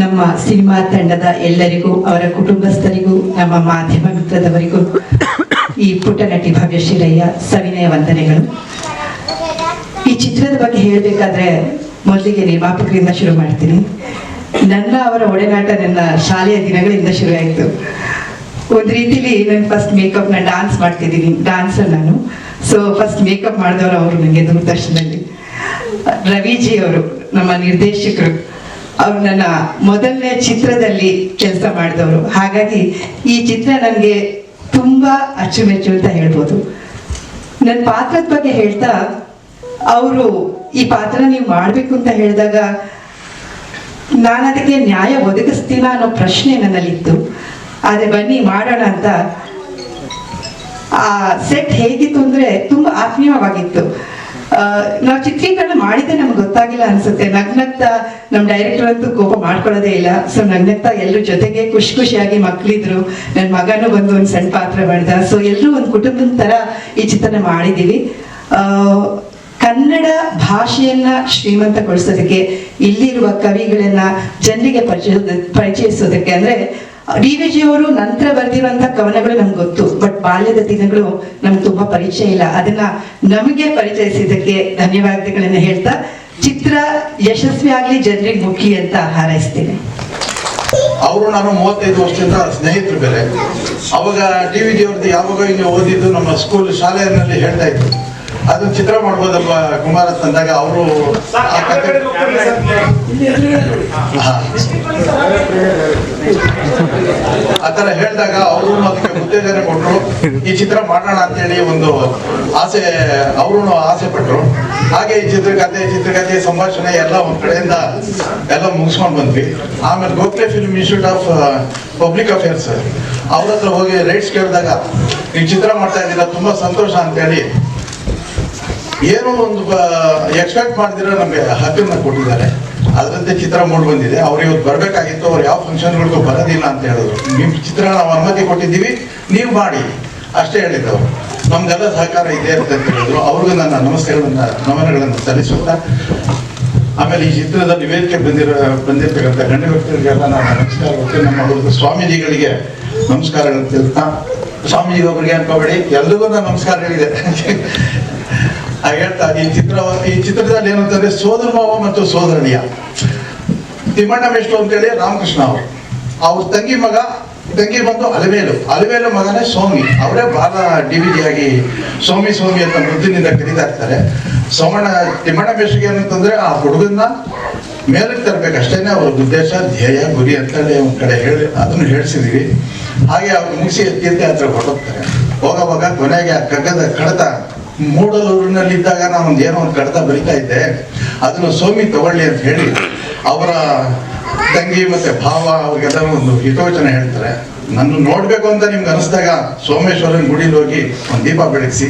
ನಮ್ಮ ಸಿನಿಮಾ ತಂಡದ ಎಲ್ಲರಿಗೂ, ಅವರ ಕುಟುಂಬಸ್ಥರಿಗೂ, ನಮ್ಮ ಮಾಧ್ಯಮ ಮಿತ್ರದವರಿಗೂ ಈ ಪುಟ್ಟ ನಟಿ ಭವ್ಯಶ್ರೀರಯ್ಯ ಸವಿನಯ ವಂದನೆಗಳು. ಈ ಚಿತ್ರದ ಬಗ್ಗೆ ಹೇಳಬೇಕಾದ್ರೆ ಮೊದಲಿಗೆ ನಿರ್ಮಾಪಕರಿಂದ ಶುರು ಮಾಡ್ತೀನಿ. ನನ್ನ, ಅವರ ಒಡೆನಾಟ ನನ್ನ ಶಾಲೆಯ ದಿನಗಳಿಂದ ಶುರುವಾಯಿತು. ಒಂದು ರೀತಿಲಿ ನಾನು ಫಸ್ಟ್ ಮೇಕಪ್ನ ಡಾನ್ಸ್ ಮಾಡ್ತಿದ್ದೀನಿ ಡಾನ್ಸರ್ ನಾನು. ಸೊ ಫಸ್ಟ್ ಮೇಕಪ್ ಮಾಡಿದವರು ಅವರು ನನಗೆ ದೂರದರ್ಶನದಲ್ಲಿ. ರವಿಜಿ ಅವರು, ನಮ್ಮ ನಿರ್ದೇಶಕರು. ಅವರು ನನ್ನ ಮೊದಲನೇ ಚಿತ್ರದಲ್ಲಿ ಕೆಲಸ ಮಾಡಿದವರು. ಹಾಗಾಗಿ ಈ ಚಿತ್ರ ನನಗೆ ತುಂಬಾ ಅಚ್ಚುಮೆಚ್ಚು ಅಂತ ಹೇಳ್ಬೋದು. ನನ್ನ ಪಾತ್ರದ ಬಗ್ಗೆ ಹೇಳ್ತಾ, ಅವರು ಈ ಪಾತ್ರ ನೀವು ಮಾಡಬೇಕು ಅಂತ ಹೇಳಿದಾಗ ನಾನು ಅದಕ್ಕೆ ನ್ಯಾಯ ಒದಗಿಸ್ತೀನ ಅನ್ನೋ ಪ್ರಶ್ನೆ ನನ್ನಲ್ಲಿತ್ತು. ಆದರೆ ಬನ್ನಿ ಮಾಡೋಣ ಅಂತ. ಆ ಸೆಟ್ ಹೇಗಿತ್ತು ಅಂದ್ರೆ ತುಂಬಾ ಆತ್ಮೀಯವಾಗಿತ್ತು. ನಾವು ಚಿತ್ರೀಕರಣ ಮಾಡಿದ್ದೆ ನಮ್ಗೆ ಗೊತ್ತಾಗಿಲ್ಲ ಅನ್ಸುತ್ತೆ. ನಗ್ನತ್ತ ನಮ್ಮ ಡೈರೆಕ್ಟರ್ ಅಂತೂ ಕೋಪ ಮಾಡ್ಕೊಳ್ಳೋದೇ ಇಲ್ಲ. ಸೊ ನಗ್ನತ್ತ ಎಲ್ಲರೂ ಜೊತೆಗೆ ಖುಷಿ ಖುಷಿಯಾಗಿ ಮಕ್ಳಿದ್ರು. ನನ್ನ ಮಗನೂ ಬಂದು ಒಂದು ಸಣ್ಣ ಪಾತ್ರ ಮಾಡಿದ. ಸೊ ಎಲ್ಲರೂ ಒಂದು ಕುಟುಂಬದ ತರ ಈ ಚಿತ್ರನ ಮಾಡಿದೀವಿ. ಆ, ಕನ್ನಡ ಭಾಷೆಯನ್ನ ಶ್ರೀಮಂತಗೊಳಿಸೋದಕ್ಕೆ ಇಲ್ಲಿರುವ ಕವಿಗಳನ್ನ ಜನರಿಗೆ ಪರಿಚಯ ಪರಿಚಯಿಸೋದಕ್ಕೆ ಅಂದ್ರೆ ಡಿ ವಿ ಜಿ ಅವರು ನಂತರ ಬರೆದಿರುವಂತ ಕವನಗಳು ನಮ್ಗೆ ಗೊತ್ತು ಬಟ್ ಬಾಲ್ಯದ ದಿನಗಳು ನಮ್ಗೆ ತುಂಬಾ ಪರಿಚಯ ಇಲ್ಲ. ಅದನ್ನ ನಮಗೆ ಪರಿಚಯಿಸಿದ್ದಕ್ಕೆ ಧನ್ಯವಾದಗಳನ್ನ ಹೇಳ್ತಾ, ಚಿತ್ರ ಯಶಸ್ವಿ ಆಗ್ಲಿ, ಜನರಿಗೆ ಮುಖಿ ಅಂತ ಹಾರೈಸ್ತೇನೆ. ಅವರು ನಾನು ಮೂವತ್ತೈದು ವರ್ಷದಿಂದ ಸ್ನೇಹಿತರು ಬೇರೆ. ಅವಾಗ ಡಿ ವಿ ಅವ್ರದ್ದು ಯಾವಾಗ ಓದಿದ್ದು ನಮ್ಮ ಸ್ಕೂಲ್ ಶಾಲೆಯಲ್ಲಿ ಹೇಳ್ತಾ ಇದ್ರು. ಅದನ್ನ ಚಿತ್ರ ಮಾಡ್ಬೋದಲ್ವಾ? ಕುಮಾರ ತಂದಾಗ ಅವರು ಆತರ ಹೇಳಿದಾಗ ಅವರು ಅದಕ್ಕೆ ಉತ್ತೇಜನ ಕೊಟ್ಟರು ಈ ಚಿತ್ರ ಮಾಡೋಣ ಅಂತೇಳಿ ಒಂದು ಆಸೆ ಅವರು ಆಸೆ ಪಟ್ಟರು ಹಾಗೆ ಈ ಚಿತ್ರಕಥೆ ಚಿತ್ರಕಥೆ ಸಂಭಾಷಣೆ ಎಲ್ಲ ಒಂದ್ ಕಡೆಯಿಂದ ಎಲ್ಲ ಮುಗಿಸ್ಕೊಂಡು ಬಂದ್ವಿ. ಆಮೇಲೆ Gokhale film institute of public affairs ಅವ್ರ ಹತ್ರ ಹೋಗಿ ರೈಟ್ಸ್ ಕೇಳಿದಾಗ ಈ ಚಿತ್ರ ಮಾಡ್ತಾ ಇದ್ದೀರಾ, ತುಂಬಾ ಸಂತೋಷ ಅಂತೇಳಿ ಏನೋ ಒಂದು ಎಕ್ಸ್ಪೆಕ್ಟ್ ಮಾಡಿದಿರೋ ನಮಗೆ ಹಕ್ಕನ್ನ ಕೊಟ್ಟಿದ್ದಾರೆ. ಅದರಂತೆ ಚಿತ್ರ ಮೂಡ್ ಬಂದಿದೆ. ಅವ್ರು ಇವತ್ತು ಬರಬೇಕಾಗಿತ್ತು. ಅವ್ರು ಯಾವ ಫಂಕ್ಷನ್ಗಳಿಗೂ ಬರೋದಿಲ್ಲ ಅಂತ ಹೇಳಿದ್ರು. ನಿಮ್ಮ ಚಿತ್ರ ನಾವು ಅನುಮತಿ ಕೊಟ್ಟಿದ್ದೀವಿ. ನೀವು ಮಾಡಿ. ಅಷ್ಟೇ ಹೇಳಿದ್ರು ನಮ್ದೆಲ್ಲ ಸಹಕಾರ ಇದೆ ಅಂತ ಹೇಳಿದ್ರು. ಅವ್ರಿಗೂ ನನ್ನ ನಮಸ್ತೆಗಳನ್ನು ನಮನಗಳನ್ನು ಸಲ್ಲಿಸುತ್ತಾ. ಆಮೇಲೆ ಈ ಚಿತ್ರದ ನಿವೇದಿಕೆ ಬಂದಿರೋ, ಬಂದಿರ್ತಕ್ಕಂಥ ಗಣ್ಯ ವ್ಯಕ್ತಿಗಳಿಗೆಲ್ಲ ನಾನು ನಮಸ್ಕಾರ ನಮ್ಮ ಸ್ವಾಮೀಜಿಗಳಿಗೆ ನಮಸ್ಕಾರಗಳನ್ನು ತಿಳ್ತಾ ಸ್ವಾಮೀಜಿ ಒಬ್ಬರಿಗೆ ಅನ್ಕೋಬೇಡಿ. ಎಲ್ರಿಗೂ ನಾನು ನಮಸ್ಕಾರ ಹೇಳಿದೆ. ಹಾಗೆ ಹೇಳ್ತಾ ಈ ಚಿತ್ರ, ಈ ಚಿತ್ರದಲ್ಲಿ ಏನಂತಂದ್ರೆ ಸೋದರ ಮಾವ ಮತ್ತು ಸೋದರಣಿಯ ತಿಮ್ಮಣ್ಣ ಮೇಷ್ಟ್ರು ಅಂತೇಳಿ ರಾಮಕೃಷ್ಣ ಅವರು. ಅವ್ರ ತಂಗಿ ಮಗ, ತಂಗಿ ಬಂದು ಅಲವೇಲು ಅಲವೇಲು ಮಗನೇ ಸೋಮಿ ಅವರೇ ಬಾಲ ಡಿ ವಿ ಆಗಿ ಸೋಮಿ ಸೋಮಿ ಅಂತ ಮೃದಿನಿಂದ ಕರೀತಾ ಇರ್ತಾರೆ. ಸೋಮಣ್ಣ ತಿಮ್ಮಣ್ಣ ಮೇಷ್ಟ್ರಿಗೆ ಏನಂತಂದ್ರೆ ಆ ಹುಡುಗನ್ನ ಮೇಲಕ್ಕೆ ತರಬೇಕು. ಅಷ್ಟೇನೆ ಅವ್ರ ಉದ್ದೇಶ, ಧ್ಯೇಯ, ಗುರಿ ಅಂತೇಳಿ ಒಂದ್ ಕಡೆ ಹೇಳಿ, ಅದನ್ನು ಹೇಳಿಸಿದೀವಿ. ಹಾಗೆ ಅವ್ರು ಮುಗಿಸಿ ತೀರ್ಥಯಾತ್ರೆ ಹೊರಟೋಗ್ತಾರೆ. ಹೋಗೋವಾಗ ಕೊನೆಗೆ ಆ ಕಗ್ಗದ ಕಡತ ಮೂಡಲೂರಿನಲ್ಲಿದ್ದಾಗ ನಾನು ಒಂದು ಏನೋ ಒಂದು ಕಡತ ಬರಿತಾ ಇದ್ದೆ. ಅದನ್ನು ಸೋಮಿ ತಗೊಳ್ಳಿ ಅಂತ ಹೇಳಿ ಅವರ ತಂಗಿ ಮತ್ತೆ ಭಾವ ಅವ್ರಿಗೆಲ್ಲ ಒಂದು ಹಿತವಚನ ಹೇಳ್ತಾರೆ. ನನ್ನ ನೋಡ್ಬೇಕು ಅಂತ ನಿಮ್ಗೆ ಅನಿಸ್ದಾಗ ಸೋಮೇಶ್ವರನ ಗುಡಿಲಿ ಹೋಗಿ ಒಂದು ದೀಪ ಬೆಳಗಿಸಿ.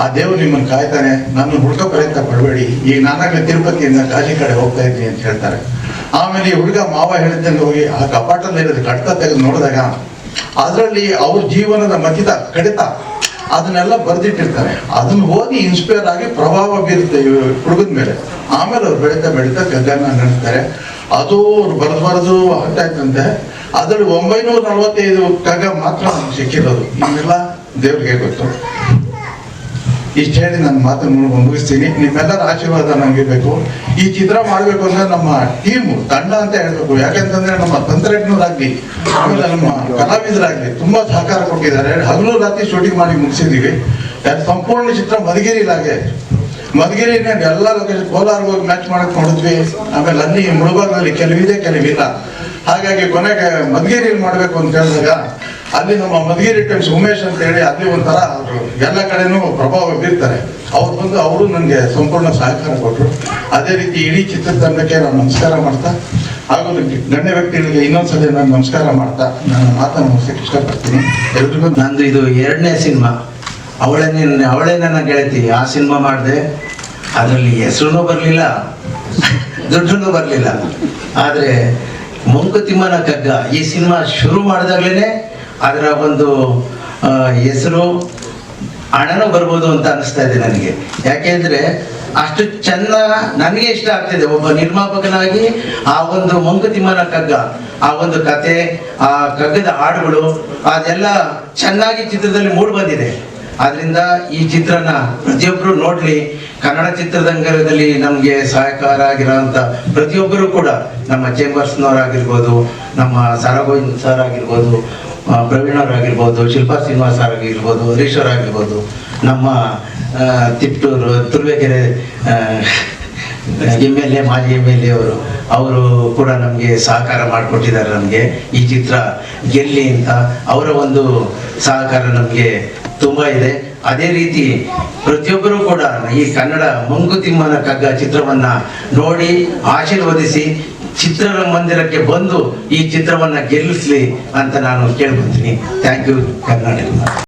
ಆ ದೇವ್ರು ನಿಮ್ಮನ್ನು ಕಾಯ್ತಾನೆ. ನನ್ನ ಹುಡುಗ ಪ್ರಯತ್ನ ಪಡಬೇಡಿ. ಈಗ ನಾನಾಗಲೇ ತಿರುಪತಿಯಿಂದ ಕಾಶಿ ಕಡೆ ಹೋಗ್ತಾ ಇದ್ದೀನಿ ಅಂತ ಹೇಳ್ತಾರೆ. ಆಮೇಲೆ ಈ ಹುಡುಗ ಮಾವ ಹೇಳಿದ್ದಂಗೆ ಹೋಗಿ ಆ ಕಪಾಟಲ್ಲಿ ಇರೋದು ಕಡತ ತೆಗೆದು ನೋಡಿದಾಗ ಅದರಲ್ಲಿ ಅವ್ರ ಜೀವನದ ಮತಿತ ಕಡಿತ. ಅದನ್ನೆಲ್ಲ ಬರೆದಿಟ್ಟಿರ್ತಾರೆ. ಅದನ್ನ ಓದಿ ಇನ್ಸ್ಪೈರ್ ಆಗಿ ಪ್ರಭಾವ ಬೀರುತ್ತೆ ಹುಡುಗನ ಮೇಲೆ. ಆಮೇಲೆ ಅವ್ರು ಬೆಳೀತಾ ಬೆಳೀತಾ ಕಗ್ಗನ್ನ ನಡೆಸ್ತಾರೆ. ಅದು ಅವ್ರು ಬರೆದು ಬರೆದು ಆಗ್ತಾಯ್ತಂತೆ ಅದರಲ್ಲಿ ಒಂಬೈನೂರ ನಲವತ್ತೈದು ಕಗ್ಗ ಮಾತ್ರ ನಮ್ಗೆ ಸಿಕ್ಕಿರೋದು. ಇನ್ನೆಲ್ಲ ದೇವ್ರಿಗೆ ಗೊತ್ತು. ಇಷ್ಟು ಹೇಳಿ ನನ್ನ ಮಾತನ್ನು ಮುಗಿಸ್ತೀನಿ. ನಿಮ್ಮೆಲ್ಲರ ಆಶೀರ್ವಾದ ನನಗೆ ಬೇಕು. ಈ ಚಿತ್ರ ಮಾಡಬೇಕು ಅಂದ್ರೆ ನಮ್ಮ ಟೀಮು ತಂಡ ಅಂತ ಹೇಳ್ಬೇಕು. ಯಾಕಂತಂದ್ರೆ ನಮ್ಮ ತಂತ್ರಜ್ಞರಾಗ್ಲಿ ಆಮೇಲೆ ನಮ್ಮ ಕಲಾವಿದರಾಗ್ಲಿ ತುಂಬಾ ಸಹಕಾರ ಕೊಟ್ಟಿದ್ದಾರೆ. ಹಗಲು ರಾತ್ರಿ ಶೂಟಿಂಗ್ ಮಾಡಿ ಮುಗಿಸಿದೀವಿ ಯಾಕೆ ಸಂಪೂರ್ಣ ಚಿತ್ರ ಮಧುಗಿರಿಲಾಗೆ ಮಧುಗಿರಿ ಎಲ್ಲ ಲೊಕೇಶನ್ ಕೋಲಾರ ಹೋಗಿ ಮ್ಯಾಚ್ ಮಾಡಕ್ ನೋಡಿದ್ವಿ. ಆಮೇಲೆ ಅಲ್ಲಿ ಮುಳುಬಾಗದಲ್ಲಿ ಕೆಲವಿದೆ, ಕೆಲವಿಲ್ಲ. ಹಾಗಾಗಿ ಕೊನೆಗೆ ಮಧುಗಿರಿಯಲ್ಲಿ ಮಾಡಬೇಕು ಅಂತ ಹೇಳಿದಾಗ ಅಲ್ಲಿ ನಮ್ಮ ಮಧುಗಿರಿ ಟೈಮ್ಸ್ ಉಮೇಶ್ ಅಂತ ಹೇಳಿ ಅಲ್ಲಿ ಒಂಥರ ಎಲ್ಲ ಕಡೆನೂ ಪ್ರಭಾವ ಬೀರ್ತಾರೆ. ಅವ್ರು ಬಂದು, ಅವರು ನನಗೆ ಸಂಪೂರ್ಣ ಸಹಕಾರ ಕೊಟ್ಟರು ಅದೇ ರೀತಿ ಇಡೀ ಚಿತ್ರತಂಡಕ್ಕೆ ನಾನು ನಮಸ್ಕಾರ ಮಾಡ್ತಾ ಹಾಗೂ ಗಣ್ಯ ವ್ಯಕ್ತಿಗಳಿಗೆ ಇನ್ನೊಂದ್ಸಲಿ ನಾನು ನಮಸ್ಕಾರ ಮಾಡ್ತಾ ನಾನು ಮಾತನ್ನು ಮುಗಿಸಕ್ಕೆ ಇಷ್ಟಪಡ್ತೀನಿ. ಎಲ್ರಿಗೂ ನಂದು ಇದು ಎರಡನೇ ಸಿನಿಮಾ. ಅವಳೇ ಅವಳೇ ನನ್ನ ಗೆಳತಿ. ಆ ಸಿನಿಮಾ ಮಾಡಿದೆ. ಅದರಲ್ಲಿ ಹೆಸರು ಬರಲಿಲ್ಲ ದುಡ್ಡು ಬರಲಿಲ್ಲ. ಆದರೆ ಮಂಕುತಿಮ್ಮನ ಕಗ್ಗ ಈ ಸಿನಿಮಾ ಶುರು ಮಾಡಿದಾಗಲೇ ಅದರ ಒಂದು ಹೆಸರು ಹಣನೂ ಬರ್ಬೋದು ಅಂತ ಅನಿಸ್ತಾ ಇದೆ ನನಗೆ. ಯಾಕೆಂದರೆ ಅಷ್ಟು ಚೆಂದ ನನಗೆ ಇಷ್ಟ ಆಗ್ತಿದೆ. ಒಬ್ಬ ನಿರ್ಮಾಪಕನಾಗಿ ಆ ಒಂದು ಮಂಕುತಿಮ್ಮನ ಕಗ್ಗ, ಆ ಒಂದು ಕತೆ, ಆ ಕಗ್ಗದ ಹಾಡುಗಳು, ಅದೆಲ್ಲ ಚೆನ್ನಾಗಿ ಚಿತ್ರದಲ್ಲಿ ಮೂಡಿ ಬಂದಿದೆ. ಆದ್ರಿಂದ ಈ ಚಿತ್ರನ ಪ್ರತಿಯೊಬ್ಬರು ನೋಡ್ಲಿ. ಕನ್ನಡ ಚಿತ್ರರಂಗದಲ್ಲಿ ನಮಗೆ ಸಹಕಾರ ಆಗಿರೋಂಥ ಪ್ರತಿಯೊಬ್ಬರು ಕೂಡ ನಮ್ಮ ಚೇಂಬರ್ಸ್ನವರಾಗಿರ್ಬೋದು, ನಮ್ಮ ಸರಗೋವಿಂದ್ ಸರ್ ಆಗಿರ್ಬೋದು ಪ್ರವೀಣ್ ಅವರಾಗಿರ್ಬೋದು, ಶಿಲ್ಪಾ ಶ್ರೀನಿವಾಸ್ ಆಗಿರ್ಬೋದು ಹರೀಶ್ ಅವರಾಗಿರ್ಬೋದು, ನಮ್ಮ Tiptur, Turuvekere M L A, ಮಾಜಿ ಎಂ ಎಲ್ ಎ ಅವರು ಅವರು ಕೂಡ ನಮಗೆ ಸಹಕಾರ ಮಾಡಿಕೊಟ್ಟಿದ್ದಾರೆ ನಮಗೆ ಈ ಚಿತ್ರ ಗೆಲ್ಲಿ ಅಂತ. ಅವರ ಒಂದು ಸಹಕಾರ ನಮಗೆ ತುಂಬ ಇದೆ. ಅದೇ ರೀತಿ ಪ್ರತಿಯೊಬ್ಬರೂ ಕೂಡ ಈ ಕನ್ನಡ ಮಂಕುತಿಮ್ಮನ ಕಗ್ಗ ಚಿತ್ರವನ್ನ ನೋಡಿ ಆಶೀರ್ವದಿಸಿ ಚಿತ್ರಮಂದಿರಕ್ಕೆ ಬಂದು ಈ ಚಿತ್ರವನ್ನ ಗೆಲ್ಲಿಸ್ಲಿ ಅಂತ ನಾನು ಕೇಳ್ಕೊತೀನಿ. Thank you Karnataka